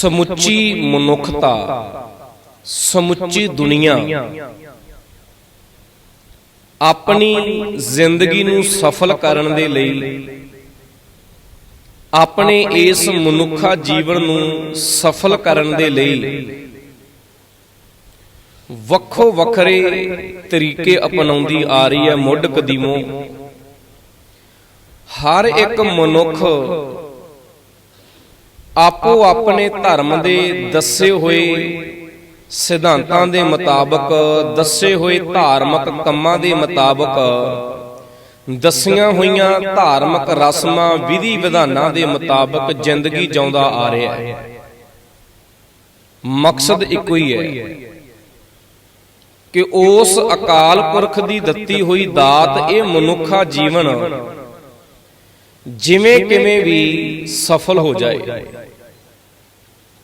ਸਮੁੱਚੀ ਮਨੁੱਖਤਾ, ਸਮੁੱਚੀ ਦੁਨੀਆ। ਆਪਣੀ ਜ਼ਿੰਦਗੀ ਨੂੰ ਸਫਲ ਕਰਨ ਦੇ ਲਈ, ਆਪਣੇ ਇਸ ਮਨੁੱਖਾ ਜੀਵਨ ਨੂੰ ਸਫਲ ਕਰਨ ਦੇ ਲਈ ਵੱਖੋ ਵੱਖਰੇ ਤਰੀਕੇ ਅਪਣਾਉਂਦੀ ਆ ਰਹੀ ਹੈ ਮੁੱਢ ਕਦੀਮੋਂ। ਹਰ ਇੱਕ ਮਨੁੱਖ ਆਪੋ ਆਪਣੇ ਧਰਮ ਦੇ ਦੱਸੇ ਹੋਏ ਸਿਧਾਂਤਾਂ ਦੇ ਮੁਤਾਬਕ ਦੱਸੇ ਹੋਏ ਧਾਰਮਿਕ ਕੰਮਾਂ ਦੇ ਮੁਤਾਬਕ ਦੱਸੀਆਂ ਹੋਈਆਂ ਧਾਰਮਿਕ ਰਸਮਾਂ ਵਿਧੀ ਵਿਧਾਨਾਂ ਦੇ ਮੁਤਾਬਕ ਜ਼ਿੰਦਗੀ ਜਿਉਂਦਾ ਆ ਰਿਹਾ ਹੈ। ਮਕਸਦ ਇੱਕੋ ਹੀ ਹੈ ਕਿ ਉਸ ਅਕਾਲ ਪੁਰਖ ਦੀ ਦਿੱਤੀ ਹੋਈ ਦਾਤ ਇਹ ਮਨੁੱਖਾ ਜੀਵਨ ਜਿਵੇਂ ਕਿਵੇਂ ਵੀ ਸਫਲ ਹੋ ਜਾਏ।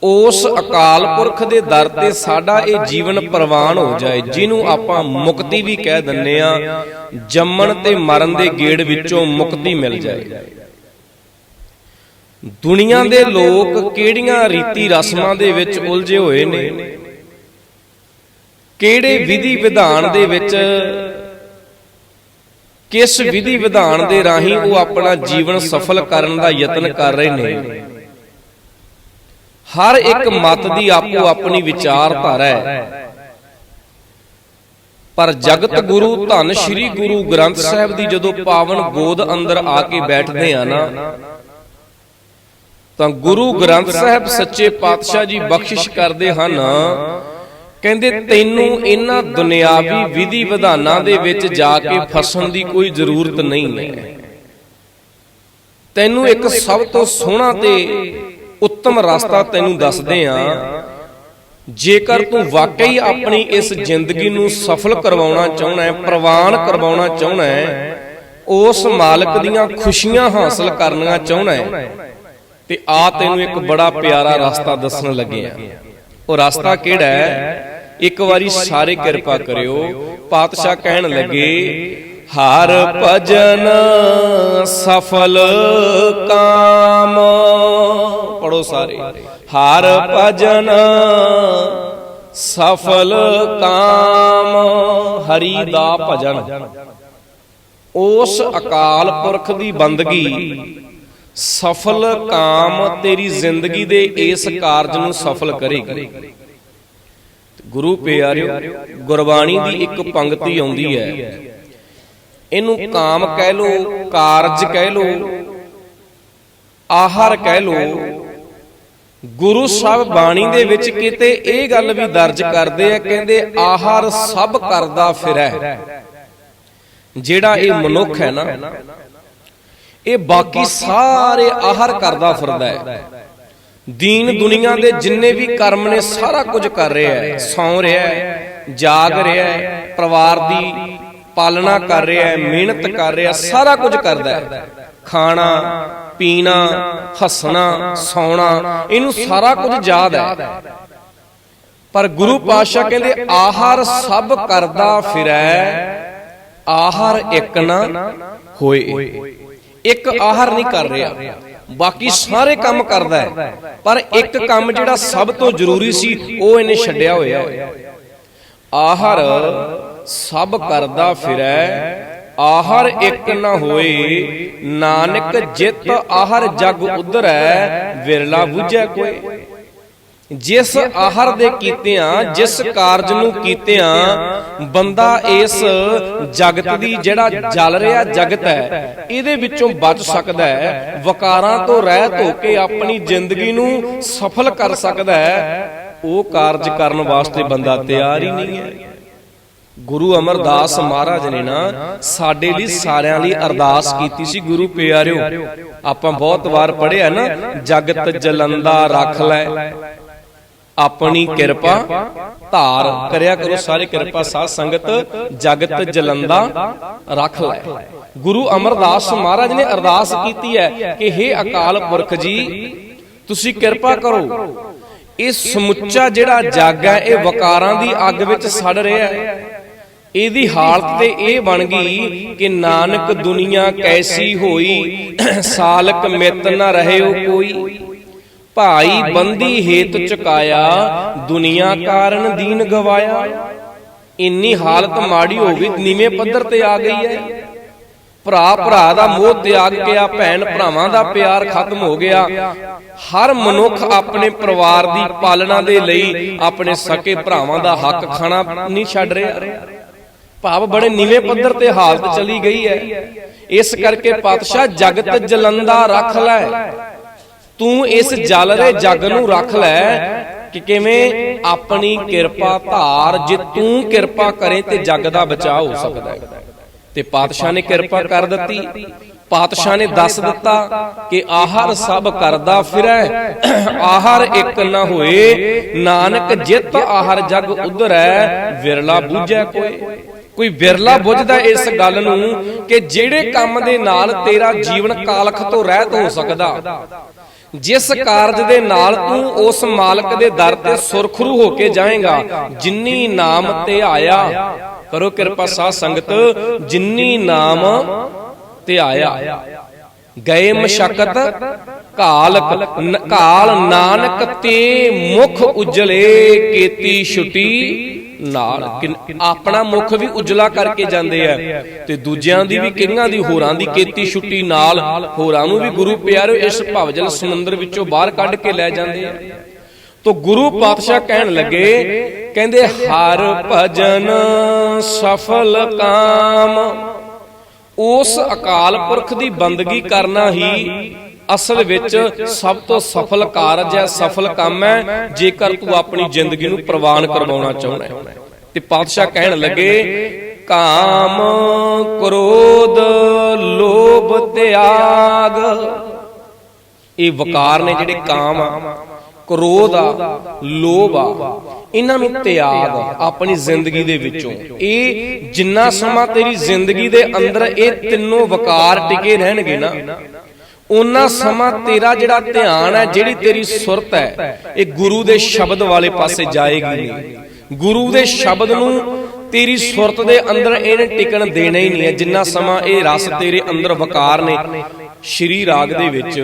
ਉਸ ਅਕਾਲ ਪੁਰਖ ਦੇ ਦਰ ਤੇ ਸਾਡਾ ਇਹ ਜੀਵਨ ਪ੍ਰਵਾਨ ਹੋ ਜਾਏ, ਜਿਹਨੂੰ ਆਪਾਂ ਮੁਕਤੀ ਵੀ ਕਹਿ ਦਿੰਨੇ ਆ ਜੰਮਣ ਤੇ ਮਰਨ ਦੇ ਗੇੜ ਵਿੱਚੋਂ ਮੁਕਤੀ ਮਿਲ ਜਾਏ। ਦੁਨੀਆ ਦੇ ਲੋਕ ਕਿਹੜੀਆਂ ਰੀਤੀ ਰਸਮਾਂ ਦੇ ਵਿੱਚ ਉਲਝੇ ਹੋਏ ਨੇ? ਕਿਹੜੇ ਵਿਧੀ ਵਿਧਾਨ ਦੇ ਵਿੱਚ, ਕਿਸ ਵਿਧੀ ਵਿਧਾਨ ਦੇ ਰਾਹੀਂ ਉਹ ਆਪਣਾ ਜੀਵਨ ਸਫਲ ਕਰਨ ਦਾ ਯਤਨ ਕਰ ਰਹੇ ਨੇ? ਹਰ ਇੱਕ ਮਤ ਦੀ ਆਪੋ ਆਪਣੀ ਵਿਚਾਰਧਾਰਾ ਹੈ। ਪਰ ਜਗਤ ਗੁਰੂ ਧੰਨ ਸ੍ਰੀ ਗੁਰੂ ਗ੍ਰੰਥ ਸਾਹਿਬ ਦੀ ਜਦੋਂ ਪਾਵਨ ਗੋਦ ਅੰਦਰ ਆ ਕੇ ਬੈਠਦੇ ਆ ਨਾ ਤਾਂ ਗੁਰੂ ਗ੍ਰੰਥ ਸਾਹਿਬ ਸੱਚੇ ਪਾਤਸ਼ਾਹ ਜੀ ਬਖਸ਼ਿਸ਼ ਕਰਦੇ ਹਨ। ਕਹਿੰਦੇ ਤੈਨੂੰ ਇਹਨਾਂ ਦੁਨਿਆਵੀ ਵਿਧੀ ਵਿਧਾਨਾਂ ਦੇ ਵਿੱਚ ਜਾ ਕੇ ਫਸਣ ਦੀ ਕੋਈ ਜ਼ਰੂਰਤ ਨਹੀਂ ਹੈ। ਤੈਨੂੰ ਇੱਕ ਸਭ ਤੋਂ ਸੋਹਣਾ ਤੇ ਉੱਤਮ ਰਸਤਾ ਤੈਨੂੰ ਦੱਸਦੇ ਆ ਜੇਕਰ ਤੂੰ ਵਾਕਈ ਆਪਣੀ ਇਸ ਜ਼ਿੰਦਗੀ ਨੂੰ ਸਫਲ ਕਰਵਾਉਣਾ ਚਾਹੁੰਦਾ ਹੈ ਪ੍ਰਵਾਨ ਕਰਵਾਉਣਾ ਚਾਹੁੰਦਾ ਹੈ ਉਸ ਮਾਲਕ ਦੀਆਂ ਖੁਸ਼ੀਆਂ ਹਾਸਲ ਕਰਨੀਆਂ ਚਾਹੁੰਦਾ ਹੈ। ਤੇ ਆ ਤੈਨੂੰ ਇੱਕ ਬੜਾ ਪਿਆਰਾ ਰਸਤਾ ਦੱਸਣ ਲੱਗੇ ਆ ਉਹ ਰਸਤਾ ਕਿਹੜਾ ਹੈ? ਇੱਕ ਵਾਰੀ ਸਾਰੇ ਕਿਰਪਾ ਕਰਿਓ ਪਾਤਸ਼ਾਹ ਕਹਿਣ ਲੱਗੇ ਹਰ ਭਜਨ ਸਫਲ ਕਾਮ। ਪੜੋ ਸਾਰੇ। ਹਰ ਭਜਨ ਸਫਲ ਕਾਮ। ਹਰੀ ਦਾ ਭਜਨ। ਉਸ ਅਕਾਲ ਪੁਰਖ ਦੀ ਬੰਦਗੀ। ਸਫਲ ਕਾਮ ਤੇਰੀ ਜ਼ਿੰਦਗੀ ਦੇ ਇਸ ਕਾਰਜ ਨੂੰ ਸਫਲ ਕਰੇਗੀ। ਗੁਰੂ ਪਿਆਰਿਓ, ਗੁਰਬਾਣੀ ਦੀ ਇੱਕ ਪੰਕਤੀ ਆਉਂਦੀ ਹੈ। ਇਹਨੂੰ ਕਾਮ ਕਹਿ ਲੋ ਕਾਰਜ ਕਹਿ ਲੋ ਆਹਾਰ ਕਹਿ ਲੋ ਗੁਰੂ ਸਾਹਿਬ ਬਾਣੀ ਦੇ ਵਿੱਚ ਕਿਤੇ ਇਹ ਗੱਲ ਵੀ ਦਰਜ ਕਰਦੇ ਆ ਕਹਿੰਦੇ ਆਹਾਰ ਸਭ ਕਰਦਾ ਫਿਰੈ। ਜਿਹੜਾ ਇਹ ਮਨੁੱਖ ਹੈ ਨਾ ਇਹ ਬਾਕੀ ਸਾਰੇ ਆਹਾਰ ਕਰਦਾ ਫਿਰਦਾ ਹੈ। ਦੀਨ ਦੁਨੀਆ ਦੇ ਜਿੰਨੇ ਵੀ ਕਰਮ ਨੇ ਸਾਰਾ ਕੁਝ ਕਰ ਰਿਹਾ ਹੈ ਸੌਂ ਰਿਹਾ ਹੈ ਜਾਗ ਰਿਹਾ ਹੈ ਪਰਿਵਾਰ ਦੀ ਪਾਲਣਾ ਕਰ ਰਿਹਾ ਹੈ ਮਿਹਨਤ ਕਰ ਰਿਹਾ ਸਾਰਾ ਕੁਝ ਕਰਦਾ ਹੈ। ਖਾਣਾ ਪੀਣਾ ਹੱਸਣਾ ਸੌਣਾ ਇਹਨੂੰ ਸਾਰਾ ਕੁਝ ਯਾਦ ਹੈ। ਪਰ ਗੁਰੂ ਪਾਤਸ਼ਾਹ ਕਹਿੰਦੇ ਆਹਾਰ ਸਭ ਕਰਦਾ ਫਿਰੈ ਆਹਾਰ ਇੱਕ ਨਾ ਹੋਏ। ਇੱਕ ਆਹਾਰ ਨਹੀਂ ਕਰ ਰਿਹਾ। ਬਾਕੀ ਸਾਰੇ ਕੰਮ ਕਰਦਾ ਹੈ। ਪਰ ਇੱਕ ਕੰਮ ਜਿਹੜਾ ਸਭ ਤੋਂ ਜ਼ਰੂਰੀ ਸੀ ਉਹ ਇਹਨੇ ਛੱਡਿਆ ਹੋਇਆ ਹੈ। ਆਹਾਰ ਸਭ ਕਰਦਾ ਫਿਰੈ, ਆਹਰ ਇੱਕ ਨਾ ਹੋਏ, ਨਾਨਕ ਜਿਤ ਆਹਾਰ ਜਗ ਉਧਰੈ, ਵਿਰਲਾ 부ਝੈ ਕੋਈ। ਜਿਸ ਆਹਾਰ ਦੇ ਕੀਤਿਆਂ, ਜਿਸ ਕਾਰਜ ਨੂੰ ਕੀਤਿਆਂ, ਬੰਦਾ ਇਸ ਜਗਤ ਦੀ ਜਿਹੜਾ ਜਲ ਰਿਹਾ ਜਗਤ ਹੈ, ਇਹਦੇ ਵਿੱਚੋਂ ਬਚ ਸਕਦਾ ਹੈ, ਵਕਾਰਾਂ ਤੋਂ ਰਹਿਤ ਹੋ ਕੇ ਆਪਣੀ ਜ਼ਿੰਦਗੀ ਨੂੰ ਸਫਲ ਕਰ ਸਕਦਾ ਹੈ, ਉਹ ਕਾਰਜ ਕਰਨ ਵਾਸਤੇ ਬੰਦਾ ਤਿਆਰ ਹੀ ਨਹੀਂ ਹੈ। ਗੁਰੂ ਅਮਰਦਾਸ ਮਹਾਰਾਜ ਨੇ ਨਾ ਸਾਡੇ ਲਈ ਸਾਰਿਆਂ ਲਈ ਅਰਦਾਸ ਕੀਤੀ ਸੀ, ਗੁਰੂ ਪਿਆਰਿਓ, ਆਪਾਂ ਬਹੁਤ ਵਾਰ ਪੜ੍ਹਿਆ ਨਾ, ਜਗਤ ਜਲੰਦਾ ਰੱਖ ਲੈ, ਆਪਣੀ ਕਿਰਪਾ ਧਾਰ ਕਰਿਆ ਕਰੋ, ਸਾਰੇ ਕਿਰਪਾ ਸਾਧ ਸੰਗਤ, ਜਗਤ ਜਲੰਦਾ ਰੱਖ ਲੈ। ਗੁਰੂ ਅਮਰਦਾਸ ਮਹਾਰਾਜ ਨੇ ਅਰਦਾਸ ਕੀਤੀ ਹੈ ਕਿ हे ਅਕਾਲ ਪੁਰਖ ਜੀ, ਤੁਸੀਂ ਕਿਰਪਾ ਕਰੋ। ਇਹ ਸਮੁੱਚਾ ਜਿਹੜਾ ਜੱਗ ਹੈ, ਇਹ ਵਕਾਰਾਂ ਦੀ ਅੱਗ ਵਿੱਚ ਸੜ ਰਿਹਾ ਹੈ। ਇਹਦੀ ਹਾਲਤ ਤੇ ਇਹ ਬਣ ਗਈ ਕਿ ਨਾਨਕ ਦੁਨੀਆ ਕੈਸੀ ਹੋਈ, ਸਾਲਕ ਮਿਤ ਨ ਰਹਿਓ ਕੋਈ। ਭਾਈ ਬੰਦੀ ਹੇਤ ਚੁਕਾਇਆ, ਦੁਨੀਆ ਕਾਰਨ ਦੀਨ ਗਵਾਇਆ। ਇੰਨੀ ਹਾਲਤ ਮਾੜੀ ਹੋ ਗਈ, ਨੀਵੇਂ ਪੱਧਰ ਤੇ ਆ ਗਈ ਹੈ। ਭਰਾ ਭਰਾ ਦਾ ਮੋਹ ਤਿਆਗ ਗਿਆ ਭੈਣ ਭਰਾਵਾਂ ਦਾ ਪਿਆਰ ਖਤਮ ਹੋ ਗਿਆ। ਹਰ ਮਨੁੱਖ ਆਪਣੇ ਪਰਿਵਾਰ ਦੀ ਪਾਲਣਾ ਦੇ ਲਈ ਆਪਣੇ ਸਕੇ ਭਰਾਵਾਂ ਦਾ ਹੱਕ ਖਾਣਾ ਨਹੀਂ ਛੱਡ ਰਿਹਾ। ਭਾਵ ਬੜੇ ਨੀਵੇਂ ਪੱਧਰ ਤੇ ਹਾਲਤ ਚਲੀ ਗਈ ਹੈ। ਇਸ ਕਰਕੇ ਪਾਤਸ਼ਾਹ ਜਗਤ ਜਲੰਦਾ ਰੱਖ ਲੈ। ਤੂੰ ਇਸ ਜਲ ਰਹੇ ਜਗ ਨੂੰ ਰੱਖ ਲੈ ਕਿ ਕਿਵੇਂ ਆਪਣੀ ਕਿਰਪਾ ਧਾਰ ਜੇ ਤੂੰ ਕਿਰਪਾ ਕਰੇ ਤੇ ਜਗ ਦਾ ਬਚਾਅ ਹੋ ਸਕਦਾ ਹੈ। ਤੇ ਪਾਤਸ਼ਾਹ ਨੇ ਕਿਰਪਾ ਕਰ ਦਿੱਤੀ। ਪਾਤਸ਼ਾਹ ਨੇ ਦੱਸ ਦਿੱਤਾ ਕਿ ਆਹਰ ਸਭ ਕਰਦਾ ਫਿਰੈ। ਆਹਰ ਇੱਕ ਨਾ ਹੋਏ। ਨਾਨਕ ਜਿਤ ਆਹਰ ਜਗ ਉਧਰੈ। ਵਿਰਲਾ ਬੂਝੈ ਕੋਈ। ਕੋਈ ਵਿਰਲਾ ਬੁੱਝਦਾ ਇਸ ਗੱਲ ਨੂੰ ਕਿ ਜਿਹੜੇ ਕੰਮ ਦੇ ਨਾਲ ਤੇਰਾ ਜੀਵਨ ਕਾਲਖ ਤੋਂ ਰਹਿਤ ਹੋ ਸਕਦਾ। ਜਿਸ ਕਾਰਜ ਦੇ ਨਾਲ ਤੂੰ ਉਸ ਮਾਲਕ ਦੇ ਦਰ ਤੇ ਸੁਰਖਰੂ ਹੋ ਕੇ ਜਾਏਗਾ। ਜਿੰਨੀ ਨਾਮ ਤੇ ਆਇਆ ਕਰੋ ਕਿਰਪਾ ਸਾਧ ਸੰਗਤ ਜਿੰਨੀ ਨਾਮ ਤੇ ਆਇਆ। ਗਏ ਮਸ਼ਕਤ ਕਾਲ ਕਾਲ ਨਾਨਕ ਤੇ ਮੁਖ ਉਜਲੇ ਕੀਤੀ ਛੁਟੀ। ਨਾਲ ਆਪਣਾ ਮੁਖ ਵੀ ਉਜਲਾ ਕਰਕੇ ਜਾਂਦੇ ਆ ਤੇ ਦੂਜਿਆਂ ਦੀ ਵੀ ਕਿੰਨਾਂ ਦੀ ਹੋਰਾਂ ਦੀ ਕੀਤੀ ਛੁੱਟੀ ਨਾਲ ਹੋਰਾਂ ਨੂੰ ਵੀ ਗੁਰੂ ਪਿਆਰਿਓ ਇਸ ਭਵਜਲ ਸਮੁੰਦਰ ਵਿੱਚੋਂ ਬਾਹਰ ਕੱਢ ਕੇ ਲੈ ਜਾਂਦੇ ਆ। ਤੋ ਗੁਰੂ ਪਾਤਸ਼ਾਹ ਕਹਿਣ ਲੱਗੇ, ਕਹਿੰਦੇ, ਹਰ ਭਜਨ ਸਫਲ ਕਾਮ, ਉਸ ਅਕਾਲ ਪੁਰਖ ਦੀ ਬੰਦਗੀ ਕਰਨਾ ਹੀ ਅਸਲ ਵਿੱਚ ਸਭ ਤੋਂ ਸਫਲ ਕਾਰਜ ਹੈ ਸਫਲ ਕੰਮ ਹੈ ਜੇਕਰ ਤੂੰ ਆਪਣੀ ਜ਼ਿੰਦਗੀ ਨੂੰ ਪ੍ਰਵਾਨ ਕਰਵਾਉਣਾ ਚਾਹੁੰਦਾ ਹੈ। ਤੇ ਪਾਤਸ਼ਾਹ ਕਹਿਣ ਲੱਗੇ ਕਾਮ ਕ੍ਰੋਧ ਲੋਭ ਤਿਆਗ। ਇਹ ਵਕਾਰ ਨੇ ਜਿਹੜੇ ਕਾਮ ਆ ਕ੍ਰੋਧ ਆ ਲੋਭ ਆ ਇਹਨਾਂ ਨੂੰ ਤਿਆਗ ਆਪਣੀ ਜ਼ਿੰਦਗੀ ਦੇ ਵਿੱਚੋਂ। ਇਹ ਜਿੰਨਾ ਸਮਾਂ ਤੇਰੀ ਜ਼ਿੰਦਗੀ ਦੇ ਅੰਦਰ ਇਹ ਤਿੰਨੋਂ ਵਕਾਰ ਟਿਕੇ ਰਹਿਣਗੇ ਨਾ ਉਹਨਾਂ ਸਮਾਂ ਤੇਰਾ ਜਿਹੜਾ ਧਿਆਨ ਹੈ, ਜਿਹੜੀ ਤੇਰੀ ਸੁਰਤ ਹੈ, ਇਹ ਗੁਰੂ ਦੇ ਸ਼ਬਦ ਵਾਲੇ ਪਾਸੇ ਜਾਏਗੀ ਨਹੀਂ। ਗੁਰੂ ਦੇ ਸ਼ਬਦ ਨੂੰ ਤੇਰੀ ਸੁਰਤ ਦੇ ਅੰਦਰ ਇਹਨੇ ਟਿਕਣ ਦੇਣਾ ਹੀ ਨਹੀਂ ਹੈ, ਜਿੰਨਾ ਸਮਾਂ ਇਹ ਰਸ ਤੇਰੇ ਅੰਦਰ ਵਕਾਰ ਨੇ। ਸ਼੍ਰੀ ਰਾਗ ਦੇ ਵਿੱਚ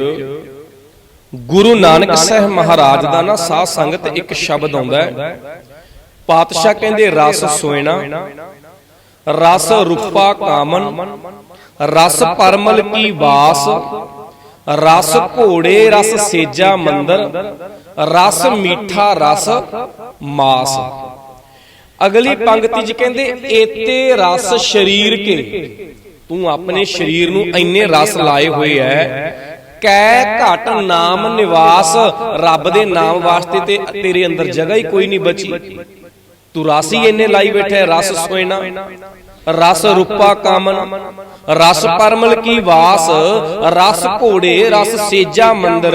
ਗੁਰੂ ਨਾਨਕ ਸਾਹਿਬ ਮਹਾਰਾਜ ਦਾ ਨਾ ਸਾਧ ਸੰਗਤ ਇੱਕ ਸ਼ਬਦ ਆਉਂਦਾ ਹੈ। ਪਾਤਸ਼ਾਹ ਕਹਿੰਦੇ, ਰਸ ਸੋਇਣਾ, ਰਸ ਰੂਪਾ ਕਾਮਨ, ਰਸ ਪਰਮਲ ਕੀ ਵਾਸ ਰਸ ਘੋੜੇ ਰਸ ਸੇਜਾ ਮੰਦਰ ਰਸ ਮੀਠਾ ਰਸ ਮਾਸ। ਅਗਲੀ ਪੰਕਤੀ 'ਚ ਕਹਿੰਦੇ ਏਤੇ ਰਸ ਸ਼ਰੀਰ ਕੇ। ਤੂੰ ਆਪਣੇ ਸਰੀਰ ਨੂੰ ਇੰਨੇ ਰਸ ਲਾਏ ਹੋਏ ਐ। ਕੈ ਘਟ ਨਾਮ ਨਿਵਾਸ ਰੱਬ ਦੇ ਨਾਮ ਵਾਸਤੇ ਤੇ ਤੇਰੇ ਅੰਦਰ ਜਗ੍ਹਾ ਹੀ ਕੋਈ ਨਹੀਂ ਬਚੀ। ਤੂੰ ਰਸ ਹੀ ਇੰਨੇ ਲਾਈ ਬੈਠਾ ਰਸ ਸੋਇਣਾ। ਰਸ ਰੂਪਾ ਕਾਮਨ, ਰਸ ਪਰਮਲ ਕੀ ਵਾਸ, ਰਸ ਘੋੜੇ, ਰਸ ਸੇਜਾ ਮੰਦਰ,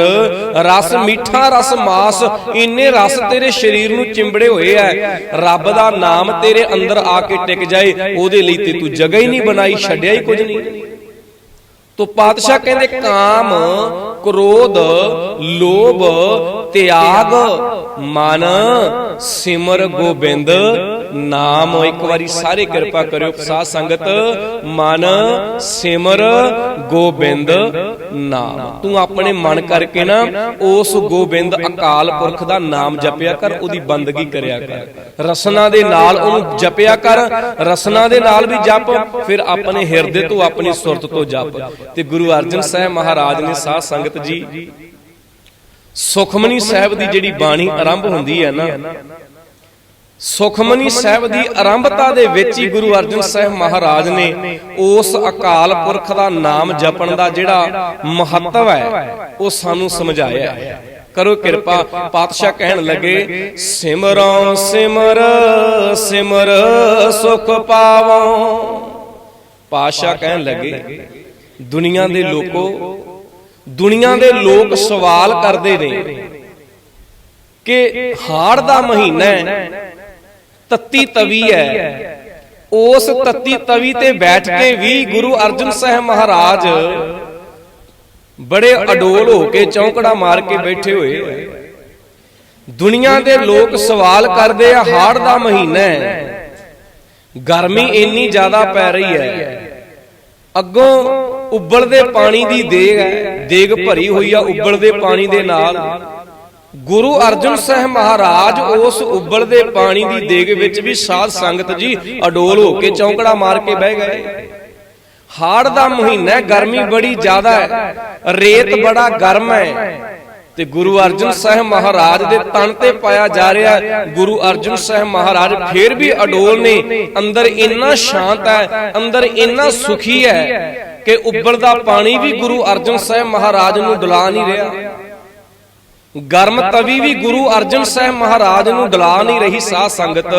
ਰਸ ਮਿੱਠਾ, ਰਸ ਮਾਸ, ਇੰਨੇ ਰਸ ਤੇਰੇ ਸਰੀਰ ਨੂੰ ਚਿੰਬੜੇ ਹੋਏ ਐ। ਰੱਬ ਦਾ ਨਾਮ ਤੇਰੇ ਅੰਦਰ ਆ ਕੇ ਟਿਕ ਜਾਏ, ਉਹਦੇ ਲਈ ਤੇ ਤੂੰ ਜਗ੍ਹਾ ਹੀ ਨਹੀਂ ਬਣਾਈ, ਛੱਡਿਆ ਹੀ ਕੁਝ ਨਹੀਂ। ਤੋ ਪਾਤਸ਼ਾਹ ਕਹਿੰਦੇ ਕਾਮ, ਕ੍ਰੋਧ, ਲੋਭ, ਤਿਆਗ, ਮਨ, ਸਿਮਰ, ਗੋਬਿੰਦ ਨਾਮ ਇੱਕ ਵਾਰੀ ਸਾਰੇ ਕਿਰਪਾ ਕਰਿਓ। ਸਾਧ ਸੰਗਤ, ਮਨ, ਸਿਮਰ, ਗੋਬਿੰਦ, ਨਾਮ। ਤੂੰ ਆਪਣੇ ਮਨ ਕਰਕੇ ਨਾ ਉਸ ਗੋਬਿੰਦ ਅਕਾਲ ਪੁਰਖ ਦਾ ਨਾਮ ਜਪਿਆ ਕਰ, ਉਹਦੀ ਬੰਦਗੀ ਕਰਿਆ ਕਰ। ਰਸਨਾ ਦੇ ਨਾਲ ਉਹਨੂੰ ਜਪਿਆ ਕਰ, ਰਸਨਾ ਦੇ ਨਾਲ ਵੀ ਜਪ, ਫਿਰ ਆਪਣੇ ਹਿਰਦੇ ਤੋਂ ਆਪਣੀ ਸੁਰਤ ਤੋਂ ਜਪ। ਤੇ ਗੁਰੂ ਅਰਜਨ ਸਾਹਿਬ ਮਹਾਰਾਜ ਨੇ ਸਾਧ ਸੰਗਤ ਜੀ, ਸੁਖਮਨੀ ਸਾਹਿਬ ਦੀ ਜਿਹੜੀ ਬਾਣੀ ਆਰੰਭ ਹੁੰਦੀ ਹੈ ਨਾ ਸੁਖਮਨੀ ਸਾਹਿਬ ਦੀ ਆਰੰਭਤਾ ਦੇ ਵਿੱਚ ਹੀ ਗੁਰੂ ਅਰਜਨ ਸਾਹਿਬ ਮਹਾਰਾਜ ਨੇ ਉਸ ਅਕਾਲ ਪੁਰਖ ਦਾ ਨਾਮ ਜਪਣ ਦਾ ਜਿਹੜਾ ਮਹੱਤਵ ਹੈ ਉਹ ਸਾਨੂੰ ਸਮਝਾਇਆ ਹੈ। ਕਰੋ ਕਿਰਪਾ ਪਾਤਸ਼ਾਹ ਕਹਿਣ ਲੱਗੇ ਸਿਮਰੋਂ ਸਿਮਰ ਸਿਮਰ ਸੁਖ ਪਾਵੋਂ। ਪਾਤਸ਼ਾਹ ਕਹਿਣ ਲੱਗੇ ਦੁਨੀਆ ਦੇ ਲੋਕੋ ਦੁਨੀਆ ਦੇ ਲੋਕ ਸਵਾਲ ਕਰਦੇ ਨੇ ਕਿ ਹਾੜ ਦਾ ਮਹੀਨਾ ਹੈ। ਤੱਤੀ ਤਵੀ ਹੈ। ਉਸ ਤੱਤੀ ਤਵੀ ਤੇ ਬੈਠ ਕੇ ਵੀ ਗੁਰੂ ਅਰਜਨ ਸਾਹਿਬ ਮਹਾਰਾਜ ਬੜੇ ਅਡੋਲ ਹੋ ਕੇ ਚੌਂਕੜਾ ਮਾਰ ਕੇ ਬੈਠੇ ਹੋਏ। ਦੁਨੀਆ ਦੇ ਲੋਕ ਸਵਾਲ ਕਰਦੇ ਆ, ਹਾੜ ਦਾ ਮਹੀਨਾ ਹੈ। ਗਰਮੀ ਇੰਨੀ ਜ਼ਿਆਦਾ ਪੈ ਰਹੀ ਹੈ। ਅੱਗੋਂ ਉਬਲਦੇ ਪਾਣੀ ਦੀ ਦੇਗ ਹੈ, ਦੇਗ ਭਰੀ ਹੋਈ ਆ ਉਬਲਦੇ ਪਾਣੀ ਦੇ ਨਾਲ। ਗੁਰੂ ਅਰਜਨ ਸਾਹਿਬ ਮਹਾਰਾਜ ਉਸ ਉਬਲਦੇ ਪਾਣੀ ਦੀ ਦੇਗ ਵਿੱਚ ਵੀ ਸਾਧ ਸੰਗਤ ਜੀ ਅਡੋਲ ਹੋ ਕੇ ਚੌਂਕੜਾ ਮਾਰ ਕੇ ਬਹਿ ਗਏ। ਹਾੜ ਦਾ ਮਹੀਨਾ ਗਰਮੀ ਬੜੀ ਜ਼ਿਆਦਾ ਹੈ, ਰੇਤ ਬੜਾ ਗਰਮ ਹੈ। ਤੇ ਗੁਰੂ ਅਰਜਨ ਸਾਹਿਬ ਮਹਾਰਾਜ ਦੇ ਤਨ ਤੇ ਪਾਇਆ ਜਾ ਰਿਹਾ ਗੁਰੂ ਅਰਜਨ ਸਾਹਿਬ ਮਹਾਰਾਜ ਫੇਰ ਵੀ ਅਡੋਲ ਨੇ ਅੰਦਰ ਇੰਨਾ ਸ਼ਾਂਤ ਹੈ, ਅੰਦਰ ਇੰਨਾ ਸੁਖੀ ਹੈ ਕਿ ਉੱਬਲਦਾ ਪਾਣੀ ਵੀ ਗੁਰੂ ਅਰਜਨ ਸਾਹਿਬ ਮਹਾਰਾਜ ਨੂੰ ਡੁਲਾ ਨਹੀਂ ਰਿਹਾ। ਗਰਮ ਤਵੀ ਵੀ ਗੁਰੂ ਅਰਜਨ ਸਾਹਿਬ ਮਹਾਰਾਜ ਨੂੰ ਡਲਾ ਨਹੀਂ ਰਹੀ ਸਾਧ ਸੰਗਤ।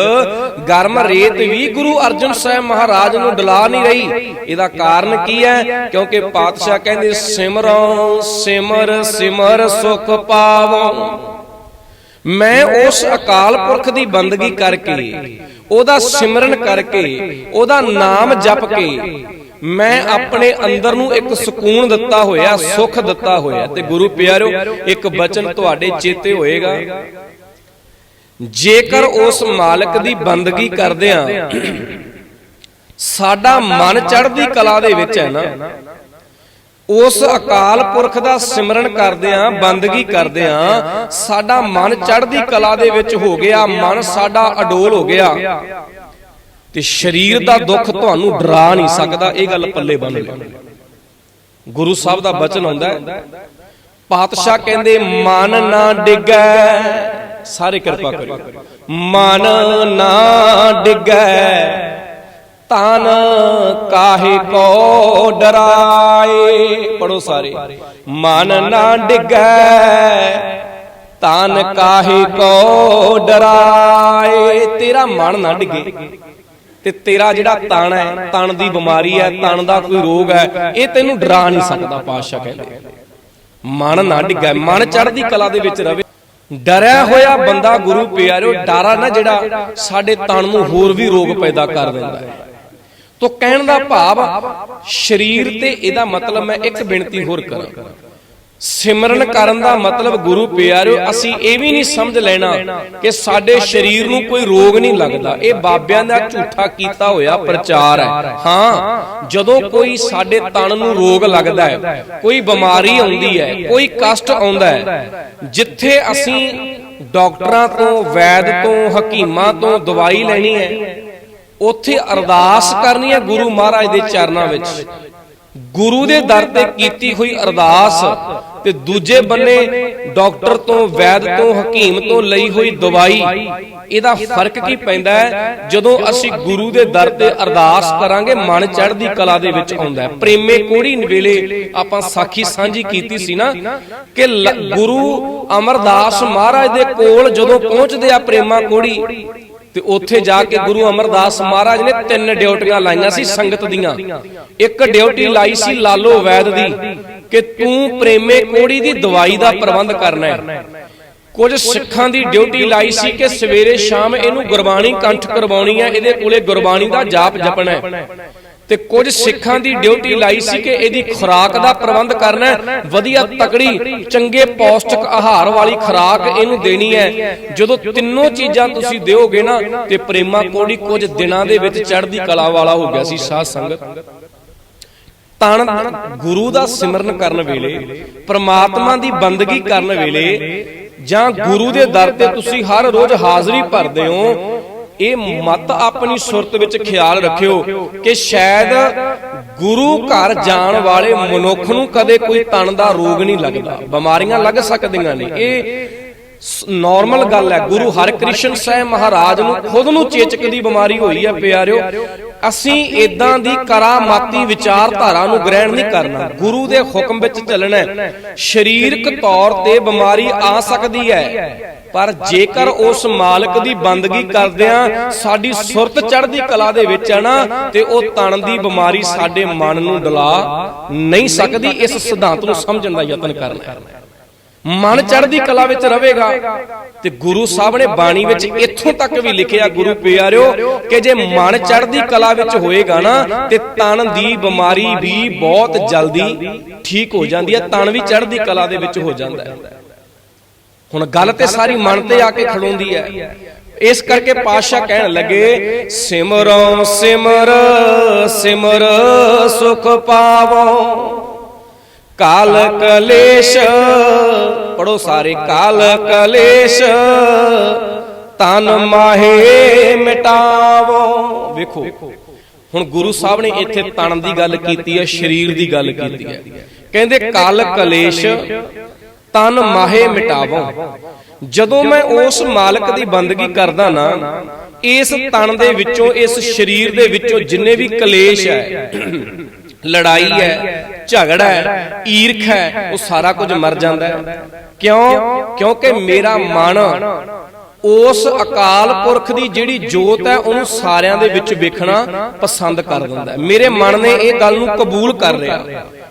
ਗਰਮ ਰੇਤ ਵੀ ਗੁਰੂ ਅਰਜਨ ਸਾਹਿਬ ਮਹਾਰਾਜ ਨੂੰ ਡਲਾ ਨਹੀਂ ਰਹੀ। ਇਹਦਾ ਕਾਰਨ ਕੀ ਹੈ? ਕਿਉਂਕਿ ਪਾਤਸ਼ਾਹ ਕਹਿੰਦੇ ਸਿਮਰੋ ਸਿਮਰ ਸਿਮਰ ਸੁਖ ਪਾਵੋ। ਮੈਂ ਉਸ ਅਕਾਲ ਪੁਰਖ ਦੀ ਬੰਦਗੀ ਕਰਕੇ ਉਹਦਾ ਸਿਮਰਨ ਕਰਕੇ ਉਹਦਾ ਨਾਮ ਜਪ ਕੇ ਮੈਂ ਆਪਣੇ ਅੰਦਰ ਨੂੰ ਇੱਕ ਸਕੂਨ ਦਿੱਤਾ ਹੋਇਆ ਸੁਖ ਦਿੱਤਾ ਹੋਇਆ। ਤੇ ਗੁਰੂ ਪਿਆਰਿਓ ਇੱਕ ਬਚਨ ਤੁਹਾਡੇ ਚੇਤੇ ਹੋਏਗਾ। ਜੇਕਰ ਉਸ ਮਾਲਕ ਦੀ ਬੰਦਗੀ ਕਰਦੇ ਆ ਸਾਡਾ ਮਨ ਚੜ੍ਹਦੀ ਕਲਾ ਦੇ ਵਿੱਚ ਹੈ ਨਾ। ਉਸ ਅਕਾਲ ਪੁਰਖ ਦਾ ਸਿਮਰਨ ਕਰਦੇ ਆਂ ਬੰਦਗੀ ਕਰਦੇ ਆਂ ਸਾਡਾ ਮਨ ਚੜ੍ਹਦੀ ਕਲਾ ਦੇ ਵਿੱਚ ਹੋ ਗਿਆ ਮਨ ਸਾਡਾ ਅਡੋਲ ਹੋ ਗਿਆ। ਤੇ ਸਰੀਰ ਦਾ ਦੁੱਖ ਤੁਹਾਨੂੰ ਡਰਾ ਨਹੀਂ ਸਕਦਾ ਇਹ ਗੱਲ ਪੱਲੇ ਬੰਨ ਲਿਓ ਗੁਰੂ ਸਾਹਿਬ ਦਾ ਬਚਨ ਆਉਂਦਾ ਹੈ ਪਾਤਸ਼ਾਹ ਕਹਿੰਦੇ ਮਨ ਨਾ ਡਿੱਗੈ। ਸਾਰੇ ਕਿਰਪਾ ਕਰੋ ਮਨ ਨਾ ਡਿੱਗੈ। ਤਨ ਕਾਹੇ ਕੋ ਡਰਾਏ? ਪੜੋ ਸਾਰੇ। ਮਨ ਨਾ ਡਿੱਗੈ। ਤਨ ਕਾਹੇ ਕੋ ਡਰਾਏ? ਤੇਰਾ ਮਨ ਨਾ ਡਿੱਗੇ। ਤੇ ਤੇਰਾ ਜਿਹੜਾ ਤਣ ਹੈ ਤਣ ਦੀ ਬਿਮਾਰੀ ਹੈ ਤਣ ਦਾ ਕੋਈ ਰੋਗ ਹੈ, ਇਹ ਤੈਨੂੰ ਡਰਾ ਨਹੀਂ ਸਕਦਾ ਪਾਤਸ਼ਾਹ ਕਹਿੰਦੇ। ਮਨ ਨਾ ਡਿੱਗੈ, ਮਨ ਚੜ੍ਹਦੀ ਕਲਾ ਦੇ ਵਿੱਚ ਰਵੇ। ਡਰਿਆ ਹੋਇਆ ਬੰਦਾ ਗੁਰੂ ਪਿਆਰਿਓ, ਡਾਰਾ ਨਾ ਜਿਹੜਾ ਸਾਡੇ ਤਣ ਨੂੰ ਹੋਰ ਵੀ ਰੋਗ ਪੈਦਾ ਕਰ ਦਿੰਦਾ ਹੈ। ਤੋ ਕਹਿਣ ਦਾ ਭਾਵ, ਸਰੀਰ ਤੇ ਇਹਦਾ ਮਤਲਬ ਮੈਂ ਇੱਕ ਬੇਨਤੀ ਹੋਰ ਕਰਾਂ ਸਿਮਰਨ ਕਰਨ ਦਾ ਮਤਲਬ ਗੁਰੂ ਪਿਆਰਿਓ ਅਸੀਂ ਇਹ ਵੀ ਨਹੀਂ ਸਮਝ ਲੈਣਾ ਕਿ ਸਾਡੇ ਸਰੀਰ ਨੂੰ ਕੋਈ ਰੋਗ ਨਹੀਂ ਲੱਗਦਾ। ਇਹ ਬਾਬਿਆਂ ਦਾ ਝੂਠਾ ਕੀਤਾ ਹੋਇਆ ਪ੍ਰਚਾਰ ਹੈ। ਹਾਂ। ਜਦੋਂ ਕੋਈ ਸਾਡੇ ਤਨ ਨੂੰ ਰੋਗ ਲੱਗਦਾ ਹੈ ਕੋਈ ਬਿਮਾਰੀ ਆਉਂਦੀ ਹੈ ਕੋਈ ਕਸ਼ਟ ਆਉਂਦਾ ਹੈ ਜਿੱਥੇ ਅਸੀਂ ਡਾਕਟਰਾਂ ਤੋਂ ਵੈਦ ਤੋਂ ਹਕੀਮਾਂ ਤੋਂ ਦਵਾਈ ਲੈਣੀ ਹੈ। ਉੱਥੇ ਅਰਦਾਸ ਕਰਨੀ ਹੈ ਗੁਰੂ ਮਹਾਰਾਜ ਦੇ ਚਰਨਾਂ ਵਿੱਚ। ਗੁਰੂ ਦੇ ਦਰ ਤੇ ਕੀਤੀ ਹੋਈ ਅਰਦਾਸ। ਤੇ ਦੂਜੇ ਬੰਨੇ ਡਾਕਟਰ ਤੋਂ, ਵੈਦ ਤੋਂ, ਹਕੀਮ ਤੋਂ ਲਈ ਹੋਈ ਦਵਾਈ। ਇਹਦਾ ਫ਼ਰਕ ਕੀ ਪੈਂਦਾ ਹੈ? ਜਦੋਂ ਅਸੀਂ ਗੁਰੂ ਦੇ ਦਰ ਤੇ ਅਰਦਾਸ ਕਰਾਂਗੇ, ਮਨ ਚੜ੍ਹਦੀ ਕਲਾ ਦੇ ਵਿੱਚ ਆਉਂਦਾ ਹੈ। ਪ੍ਰੇਮੇ ਕੋੜੀ ਵੇਲੇ ਆਪਾਂ ਸਾਖੀ ਸਾਂਝੀ ਕੀਤੀ ਸੀ ਨਾ ਕਿ ਗੁਰੂ ਅਮਰਦਾਸ ਮਹਾਰਾਜ ਦੇ ਕੋਲ ਜਦੋਂ ਪਹੁੰਚਦੇ ਆ ਪ੍ਰੇਮਾ ਕੋੜੀ, ਤੇ ਉੱਥੇ ਜਾ ਕੇ ਗੁਰੂ ਅਮਰਦਾਸ ਮਹਾਰਾਜ ਨੇ ਤਿੰਨ ਡਿਊਟੀਆਂ ਲਾਈਆਂ ਸੀ ਸੰਗਤ ਦੀਆਂ। ਇੱਕ ਡਿਊਟੀ ਲਾਈ ਸੀ ਲਾਲੋ ਵੈਦ ਦੀ ਕਿ ਤੂੰ ਪ੍ਰੇਮੇ ਕੋੜੀ ਦੀ ਦਵਾਈ ਦਾ ਪ੍ਰਬੰਧ ਕਰਨਾ ਹੈ। ਕੁਝ ਸਿੱਖਾਂ ਦੀ ਡਿਊਟੀ ਲਾਈ ਸੀ ਕਿ ਸਵੇਰੇ ਸ਼ਾਮ ਇਹਨੂੰ ਗੁਰਬਾਣੀ ਕੰਠ ਕਰਵਾਉਣੀ ਹੈ ਇਹਦੇ ਕੋਲੇ ਗੁਰਬਾਣੀ ਦਾ ਜਾਪ ਜਪਣਾ ਹੈ। ਤੇ ਕੁਝ ਸਿੱਖਾਂ ਦੀ ਡਿਊਟੀ ਲਾਈ ਸੀ ਕਿ ਇਹਦੀ ਖੁਰਾਕ ਦਾ ਪ੍ਰਬੰਧ ਕਰਨਾ ਹੈ। ਵਧੀਆ ਤਕੜੀ ਚੰਗੇ ਪੌਸ਼ਟਿਕ ਆਹਾਰ ਵਾਲੀ ਖੁਰਾਕ ਇਹਨੂੰ ਦੇਣੀ ਹੈ। ਜਦੋਂ ਤਿੰਨੋਂ ਚੀਜ਼ਾਂ ਤੁਸੀਂ ਦਿਓਗੇ ਨਾ ਤੇ ਪ੍ਰੇਮਾ ਕੋੜੀ ਕੁਝ ਦਿਨਾਂ ਦੇ ਵਿੱਚ ਚੜ੍ਹਦੀ ਕਲਾ ਵਾਲਾ ਹੋ ਗਿਆ ਸੀ ਸਾਧ ਸੰਗਤ। ਤਨ ਗੁਰੂ ਦਾ ਸਿਮਰਨ ਕਰਨ ਵੇਲੇ, ਪ੍ਰਮਾਤਮਾ ਦੀ ਬੰਦਗੀ ਕਰਨ ਵੇਲੇ, ਜਾਂ ਗੁਰੂ ਦੇ ਦਰ ਤੇ ਤੁਸੀਂ ਹਰ ਰੋਜ਼ ਹਾਜ਼ਰੀ ਭਰਦੇ ਹੋ, ਇਹ ਮਤ ਆਪਣੀ ਸੁਰਤ ਵਿੱਚ ਖਿਆਲ ਰੱਖਿਓ ਕਿ ਸ਼ਾਇਦ ਗੁਰੂ ਘਰ ਜਾਣ ਵਾਲੇ ਮਨੁੱਖ ਨੂੰ ਕਦੇ ਕੋਈ ਤਨ ਦਾ ਰੋਗ ਨਹੀਂ ਲੱਗਦਾ, ਬਿਮਾਰੀਆਂ ਲੱਗ ਸਕਦੀਆਂ ਨੇ। ਇਹ ਨਾਰਮਲ ਗੱਲ ਹੈ ਗੁਰੂ ਹਰਕ੍ਰਿਸ਼ਨ ਸਾਹਿਬ ਮਹਾਰਾਜ ਨੂੰ ਖੁਦ ਨੂੰ ਚੇਚਕ ਦੀ ਬਿਮਾਰੀ ਹੋਈ ਹੈ ਪਿਆਰਿਓ ਅਸੀਂ ਇਦਾਂ ਦੀ ਕਰਾਮਾਤੀ ਵਿਚਾਰਧਾਰਾ ਨੂੰ ਗ੍ਰਹਿਣ ਨਹੀਂ ਕਰਨਾ। ਗੁਰੂ ਦੇ ਹੁਕਮ ਵਿੱਚ ਚੱਲਣਾ ਹੈ। ਸਰੀਰਕ ਤੌਰ ਤੇ ਬਿਮਾਰੀ ਆ ਸਕਦੀ ਹੈ। ਪਰ ਜੇਕਰ ਉਸ ਮਾਲਕ ਦੀ ਬੰਦਗੀ ਕਰਦਿਆਂ ਸਾਡੀ ਸੁਰਤ ਚੜ੍ਹਦੀ ਕਲਾ ਦੇ ਵਿੱਚ ਹੈ ਨਾ ਤੇ ਉਹ ਤਣ ਦੀ ਬਿਮਾਰੀ ਸਾਡੇ ਮਨ ਨੂੰ ਡਲਾ ਨਹੀਂ ਸਕਦੀ ਇਸ ਸਿਧਾਂਤ ਨੂੰ ਸਮਝਣ ਦਾ ਯਤਨ ਕਰਨਾ ਹੈ। ਮਨ ਚੜ੍ਹਦੀ ਕਲਾ ਵਿੱਚ ਰਵੇਗਾ ਤੇ ਗੁਰੂ ਸਾਹਿਬ ਨੇ ਬਾਣੀ ਵਿੱਚ ਇੱਥੋਂ ਤੱਕ ਵੀ ਲਿਖਿਆ ਗੁਰੂ ਪਿਆਰਿਓ ਕਿ ਜੇ ਮਨ ਚੜ੍ਹਦੀ ਕਲਾ ਵਿੱਚ ਹੋਏਗਾ ਨਾ ਤੇ ਤਨ ਦੀ ਬਿਮਾਰੀ ਵੀ ਬਹੁਤ ਜਲਦੀ ਠੀਕ ਹੋ ਜਾਂਦੀ ਹੈ ਤਨ ਵੀ ਚੜ੍ਹਦੀ ਕਲਾ ਦੇ ਵਿੱਚ ਹੋ ਜਾਂਦਾ ਹੈ। ਹੁਣ ਗੱਲ ਤੇ ਸਾਰੀ ਮਨ ਤੇ ਆ ਕੇ ਖੜੋਂਦੀ ਹੈ। ਇਸ ਕਰਕੇ ਪਾਤਸ਼ਾਹ ਕਹਿਣ ਲੱਗੇ ਸਿਮਰੋ ਸਿਮਰ ਸਿਮਰ ਸੁਖ ਪਾਵੋ। ਕਾਲ ਕਲੇਸ਼। ਪੜੋ ਸਾਰੇ ਕਾਲ ਕਲੇਸ਼। ਤਨ ਮਾਹੇ ਮਿਟਾਵੋ। ਵੇਖੋ ਹੁਣ ਗੁਰੂ ਸਾਹਿਬ ਨੇ ਇੱਥੇ ਤਨ ਦੀ ਗੱਲ ਕੀਤੀ ਹੈ ਸਰੀਰ ਦੀ ਗੱਲ ਕੀਤੀ ਹੈ। ਕਹਿੰਦੇ ਕਾਲ ਕਲੇਸ਼ ਤਨ ਮਾਹੇ ਮਿਟਾਵੋ। ਜਦੋਂ ਮੈਂ ਉਸ ਮਾਲਕ ਦੀ ਬੰਦਗੀ ਕਰਦਾ ਨਾ ਇਸ ਤਨ ਦੇ ਵਿੱਚੋਂ ਇਸ ਸਰੀਰ ਦੇ ਵਿੱਚੋਂ ਜਿੰਨੇ ਵੀ ਕਲੇਸ਼ ਹੈ। ਲੜਾਈ ਹੈ ਝਗੜਾ ਹੈ ਈਰਖ ਹੈ ਉਹ ਸਾਰਾ ਕੁਝ ਮਰ ਜਾਂਦਾ ਹੈ। ਕਿਉਂ? ਕਿਉਂਕਿ ਮੇਰਾ ਮਨ ਉਸ ਅਕਾਲ ਪੁਰਖ ਦੀ ਜਿਹੜੀ ਜੋਤ ਹੈ ਉਹਨੂੰ ਸਾਰਿਆਂ ਦੇ ਵਿੱਚ ਵੇਖਣਾ ਪਸੰਦ ਕਰ ਦਿੰਦਾ ਹੈ। ਮੇਰੇ ਮਨ ਨੇ ਇਹ ਗੱਲ ਨੂੰ ਕਬੂਲ ਕਰ ਲਿਆ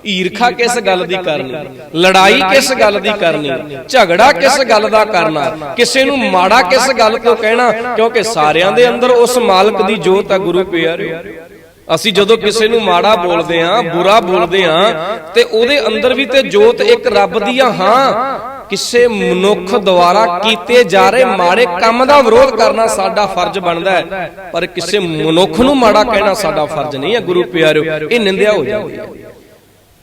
ਈਰਖਾ ਕਿਸ ਗੱਲ ਦੀ ਕਰਨੀ? ਲੜਾਈ ਕਿਸ ਗੱਲ ਦੀ ਕਰਨੀ? ਝਗੜਾ ਕਿਸ ਗੱਲ ਦਾ ਕਰਨਾ? ਕਿਸੇ ਨੂੰ ਮਾੜਾ ਕਿਸ ਗੱਲ ਤੋਂ ਕਹਿਣਾ? ਕਿਉਂਕਿ ਸਾਰਿਆਂ ਦੇ ਅੰਦਰ ਉਸ ਮਾਲਕ ਦੀ ਜੋਤ ਹੈ ਗੁਰੂ ਪਿਆਰਿਓ। ਅਸੀਂ ਜਦੋਂ ਕਿਸੇ ਨੂੰ ਮਾੜਾ ਬੋਲਦੇ ਆਂ ਬੁਰਾ ਬੋਲਦੇ ਆਂ ਤੇ ਉਹਦੇ ਅੰਦਰ ਵੀ ਤੇ ਜੋਤ ਇੱਕ ਰੱਬ ਦੀ ਆ ਹਾਂ ਕਿਸੇ ਮਨੁੱਖ ਦੁਆਰਾ ਕੀਤੇ ਜਾ ਰਹੇ ਮਾੜੇ ਕੰਮ ਦਾ ਵਿਰੋਧ ਕਰਨਾ ਸਾਡਾ ਫਰਜ਼ ਬਣਦਾ ਹੈ। ਪਰ ਕਿਸੇ ਮਨੁੱਖ ਨੂੰ ਮਾੜਾ ਕਹਿਣਾ ਸਾਡਾ ਫਰਜ਼ ਨਹੀਂ ਹੈ ਗੁਰੂ ਪਿਆਰਿਓ ਇਹ ਨਿੰਦਿਆ ਹੋ ਜਾਂਦੀ ਹੈ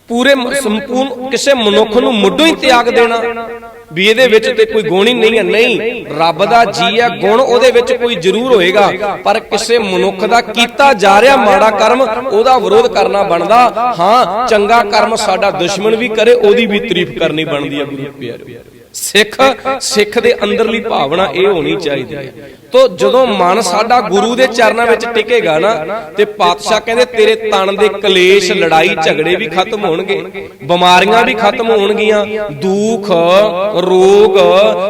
ਪੂਰੇ ਸੰਪੂਰਨ ਕਿਸੇ ਮਨੁੱਖ ਨੂੰ ਮੁੱਢੋਂ ਹੀ ਤਿਆਗ ਦੇਣਾ, ਵੀ ਇਹਦੇ ਵਿੱਚ ਤੇ ਕੋਈ ਗੁਣ ਹੀ ਨਹੀਂ ਹੈ। ਨਹੀਂ, ਰੱਬ ਦਾ ਜੀ ਹੈ ਗੁਣ ਉਹਦੇ ਵਿੱਚ ਕੋਈ ਜ਼ਰੂਰ ਹੋਏਗਾ, ਪਰ ਕਿਸੇ ਮਨੁੱਖ ਦਾ ਕੀਤਾ ਜਾ ਰਿਹਾ ਮਾੜਾ ਕਰਮ, ਉਹਦਾ ਵਿਰੋਧ ਕਰਨਾ ਬਣਦਾ। ਹਾਂ, ਚੰਗਾ ਕਰਮ ਸਾਡਾ ਦੁਸ਼ਮਣ ਵੀ ਕਰੇ, ਉਹਦੀ ਵੀ ਤਾਰੀਫ ਕਰਨੀ ਬਣਦੀ ਹੈ, ਗੁਰੂ ਪਿਆਰਿਓ। ਸਿੱਖ ਸਿੱਖ ਦੇ ਅੰਦਰਲੀ ਭਾਵਨਾ ਇਹ ਹੋਣੀ ਚਾਹੀਦੀ ਹੈ। ਤੋ ਜਦੋਂ ਮਨ ਸਾਡਾ ਗੁਰੂ ਦੇ ਚਰਨਾਂ ਵਿੱਚ ਟਿਕੇਗਾ ਨਾ, ਤੇ ਪਾਤਸ਼ਾਹ ਕਹਿੰਦੇ ਤੇਰੇ ਤਨ ਦੇ ਕਲੇਸ਼, ਲੜਾਈ, ਝਗੜੇ ਵੀ ਖਤਮ ਹੋਣਗੇ, ਬਿਮਾਰੀਆਂ ਵੀ ਖਤਮ ਹੋਣਗੀਆਂ, ਦੁੱਖ, ਰੋਗ,